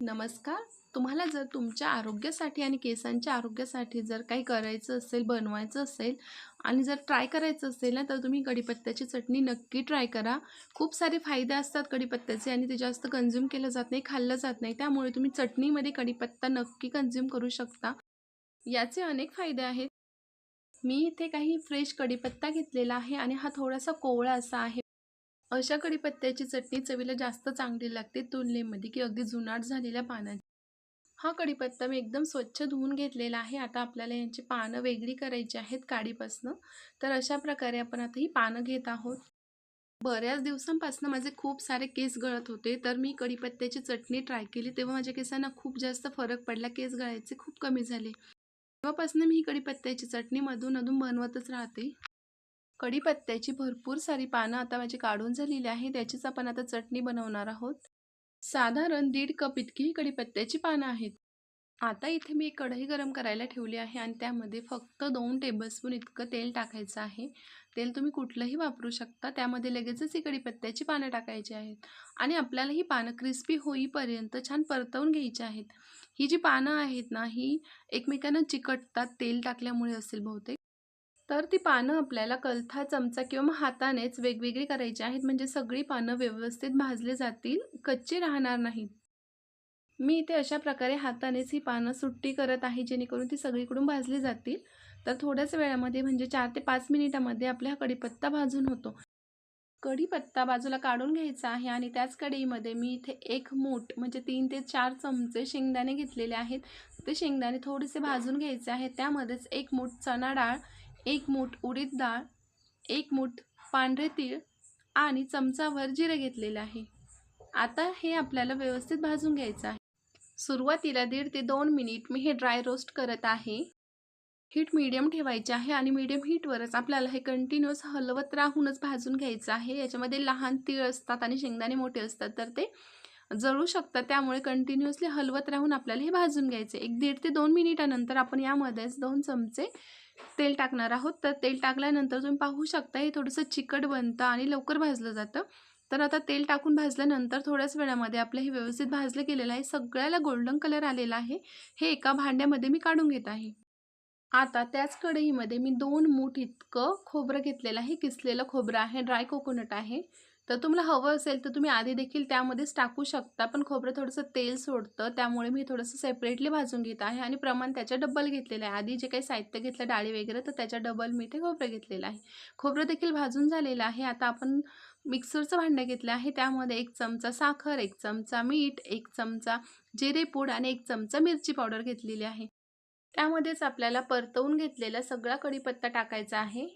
नमस्कार. तुम्हाला जर तुमच्या आरोग्यासाठी आणि केसांच्या आरोग्यासाठी जर काही करायचं असेल बनवायचं असेल आणि जर ट्राय करायचं असेल ना तर तुम्ही कढीपत्त्याची चटणी नक्की ट्राय करा. खूप सारे फायदे असतात कढीपत्त्याचे आणि ते जास्त कन्झ्युम केलं जात नाही खाल्लं जात नाही. त्यामुळे तुम्ही चटणीमध्ये कढीपत्ता नक्की कन्झ्युम करू शकता. याचे अनेक फायदे आहेत. मी इथे काही फ्रेश कढीपत्ता घेतलेला आहे आणि हा थोडासा कोवळा असा आहे. अशा कढीपत्त्याची चटणी चवीला जास्त चांगली लागते तुलनेमध्ये की अगदी जुनाट झालेल्या पानाची. हा कढीपत्ता मी एकदम स्वच्छ धुवून घेतलेला आहे. आता आपल्याला यांची पानं वेगळी करायची आहेत काडीपासनं. तर अशा प्रकारे आपण आता ही पानं घेत आहोत. बऱ्याच दिवसांपासून माझे खूप सारे केस गळत होते. तर मी कढीपत्त्याची चटणी ट्राय केली. तेव्हा माझ्या केसांना खूप जास्त फरक पडला. केस गळायचे खूप कमी झाले. तेव्हापासून मी ही कढीपत्त्याची चटणी मधून अधून बनवतच राहते. कढीपत्त्याची भरपूर सारी पानं आता माझी काढून झालेली आहे. त्याचीच आपण आता चटणी बनवणार आहोत. साधारण दीड कप इतकीही कढीपत्त्याची पानं आहेत. आता इथे मी एक कढई गरम करायला ठेवली आहे आणि त्यामध्ये फक्त दोन टेबलस्पून इतकं तेल टाकायचं आहे. तेल तुम्ही कुठलंही वापरू शकता. त्यामध्ये लगेचच ही कढीपत्त्याची पानं टाकायची आहेत. आणि आपल्याला ही पानं क्रिस्पी होईपर्यंत छान परतवून घ्यायची आहेत. ही जी पानं आहेत ना ही एकमेकांना चिकटतात. तेल टाकल्यामुळे असेल बहुतेक. तर ती पानं आपल्याला कलथा चमचा किंवा मग हातानेच वेगवेगळी करायची आहेत. म्हणजे सगळी पानं व्यवस्थित भाजले जातील कच्चे राहणार नाहीत. मी इथे अशा प्रकारे हातानेच ही पानं सुट्टी करत आहे जेणेकरून ती सगळीकडून भाजली जातील. तर थोड्याच वेळामध्ये म्हणजे चार ते पाच मिनिटामध्ये आपला हा कढीपत्ता भाजून होतो. कढीपत्ता बाजूला काढून घ्यायचा आहे आणि त्याच कढईमध्ये मी इथे एक मूठ म्हणजे तीन ते चार चमचे शेंगदाणे घेतलेले आहेत. ते शेंगदाणे थोडेसे भाजून घ्यायचे आहेत. त्यामध्येच एक मूठ चणा डाळ एक मूठ उडीद डाळ एक मूठ पांढरे तीळ आणि चमचावर जिरे घेतलेले आहे. आता हे आपल्याला व्यवस्थित भाजून घ्यायचं आहे. सुरुवातीला दीड ते दोन मिनिट मी हे ड्राय रोस्ट करत आहे. हीट मीडियम ठेवायची आहे आणि मीडियम हीटवरच आपल्याला हे कंटिन्युअस हलवत राहूनच भाजून घ्यायचं आहे. याच्यामध्ये लहान तीळ असतात आणि शेंगदाणे मोठे असतात तर ते जळू शकतात त्यामुळे कंटिन्युअसली हलवत राहून आपल्याला हे भाजून घ्यायचे एक दीड ते दोन मिनिटानंतर आपण यामध्येच दोन चमचे तेल टाकणार आहोत. तर तेल टाकल्यानंतर तुम्ही पाहू शकता हे थोडंसं चिकट बनतं आणि लवकर भाजलं जातं. तर आता तेल टाकून भाजल्यानंतर थोड्याच वेळामध्ये आपलं हे व्यवस्थित भाजलं गेलेलं आहे. सगळ्याला गोल्डन कलर आलेला आहे. हे एका भांड्यामध्ये मी काढून घेत आहे. आता त्याच कढईमध्ये मी दोन मूठ इतकं खोबरं घेतलेलं आहे. किसलेलं खोबरं आहे. ड्राय कोकोनट आहे. तर तुम्हाला हवं असेल तर तुम्ही आधी देखील त्यामध्येच टाकू शकता. पण खोबरं थोडंसं तेल सोडतं. त्यामुळे मी थोडंसं सेपरेटली भाजून घेत आहे आणि प्रमाण त्याच्या डबल घेतलेलं आहे. आधी जे काही साहित्य घेतलं डाळी वगैरे तर त्याच्या डबल मी ते खोबरं घेतलेलं आहे. खोबरं देखील भाजून झालेलं आहे. आता आपण मिक्सरचं भांडं घेतलं आहे. त्यामध्ये एक चमचा साखर एक चमचा मीठ एक चमचा जिरेपूड आणि एक चमचा मिरची पावडर घेतलेली आहे. त्यामध्येच आपल्याला परतवून घेतलेला सगळा कढीपत्ता टाकायचा आहे.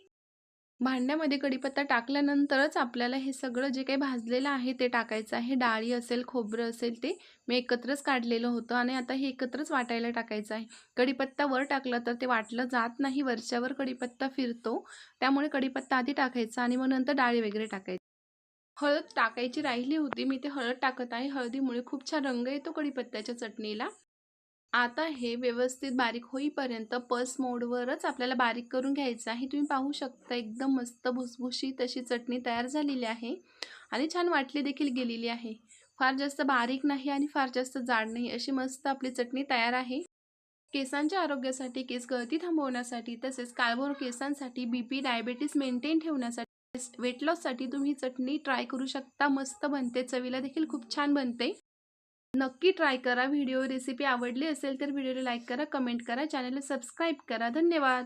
भांड्यामध्ये कढीपत्ता टाकल्यानंतरच आपल्याला हे सगळं जे काही भाजलेलं आहे ते टाकायचं आहे. डाळी असेल खोबरं असेल ते मी एकत्रच काढलेलं होतं आणि आता हे एकत्रच वाटायला टाकायचं आहे. कढीपत्ता वर टाकलं तर ते वाटलं जात नाही. वरच्यावर कढीपत्ता फिरतो. त्यामुळे कढीपत्ता आधी टाकायचा आणि मग नंतर डाळी वगैरे टाकायची. हळद टाकायची राहिली होती. मी ते हळद टाकत आहे. हळदीमुळे खूप छान रंग येतो कढीपत्त्याच्या चटणीला. आता हे व्यवस्थित बारीक होईपर्यंत पल्स मोडवरच आपल्याला बारीक करून घ्यायचं आहे. तुम्ही पाहू शकता एकदम मस्त भुसभुशी तशी चटणी तयार झालेली आहे आणि छान वाटली देखील गेलेली आहे. फार जास्त बारीक नाही आणि फार जास्त जाड नाही अशी मस्त आपली चटणी तयार आहे. केसांच्या आरोग्यासाठी केस गळती थांबवण्यासाठी तसेच काळभोर केसांसाठी बी पी डायबेटीस मेंटेन ठेवण्यासाठी वेट लॉससाठी तुम्ही चटणी ट्राय करू शकता. मस्त बनते चवीला देखील खूप छान बनते. नक्की ट्राय करा. व्हिडिओ रेसिपी आवडली असेल तर व्हिडिओला लाईक करा कमेंट करा चॅनलला सबस्क्राईब करा. धन्यवाद.